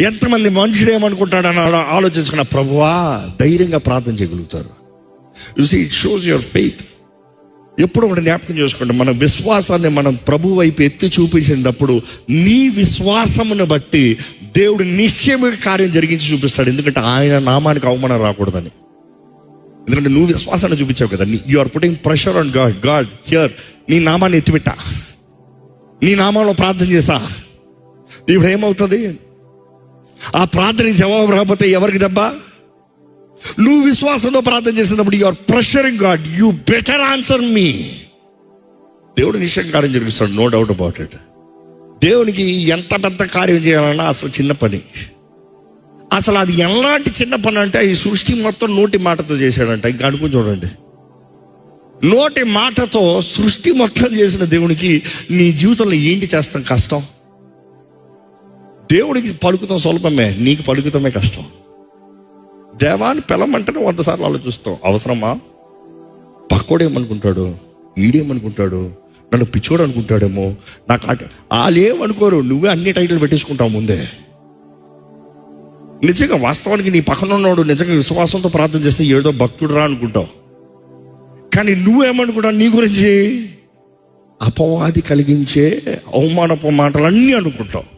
ఎంతమంది మనుషుడు ఏమనుకుంటాడని ఆలోచించుకున్న ప్రభువా ధైర్యంగా ప్రార్థన చేయగలుగుతారు. You see it shows your faith ఎప్పుడు ఒకటి జ్ఞాపకం చేసుకోండి మన విశ్వాసాన్ని మనం ప్రభు వైపు ఎత్తి చూపించినప్పుడు నీ విశ్వాసమును బట్టి దేవుడు నిశ్చయమైన కార్యం జరిగించి చూపిస్తాడు. ఎందుకంటే ఆయన నామానికి అవమానం రాకూడదని. ఎందుకంటే నువ్వు విశ్వాసాన్ని చూపించావు కదా. You are putting pressure on God God here నీ నామాన్ని ఎత్తిపెట్టా. నీ నామంలో ప్రార్థన చేసా. ఇప్పుడు ఏమవుతుంది? ఆ ప్రార్థన జవాబు రాకపోతే ఎవరికి దెబ్బ? నువ్వు విశ్వాసంతో ప్రార్థన చేసినప్పుడు you're pressuring God you better answer మీ దేవుడు నిశ్చయం కార్యం జరిగిస్తాడు. నో డౌట్ అబౌట్ ఇట్ దేవునికి ఎంత పెద్ద కార్యం చేయాలన్నా అసలు చిన్న పని. అసలు అది ఎలాంటి చిన్న పని అంటే ఈ సృష్టి మొత్తం నోటి మాటతో చేశాడంట. ఇంకా అనుకుని చూడండి. నోటి మాటతో సృష్టి మొత్తం చేసిన దేవునికి నీ జీవితంలో ఏంటి చేస్తాం కష్టం? దేవుడికి పలుకుతాం సులభమే నీకు పలుకుతామే కష్టం. దేవాన్ని పిలమంటేనే వంద సార్లు ఆలోచిస్తాం అవసరమా? పక్కోడేమనుకుంటాడు ఈడేమనుకుంటాడు? నన్ను పిచ్చోడు అనుకుంటాడేమో? నాకు వాళ్ళు ఏమనుకోరు? నువ్వే అన్ని టైటిల్ పెట్టేసుకుంటావు ముందే. నిజంగా వాస్తవానికి నీ పక్కన ఉన్నాడు నిజంగా విశ్వాసంతో ప్రార్థన చేస్తే ఏదో భక్తుడు రా అనుకుంటావు. కానీ నువ్వేమనుకుంటావు? నీ గురించి అపవాది కలిగించే అవమానపు మాటలు అన్నీ అనుకుంటావు.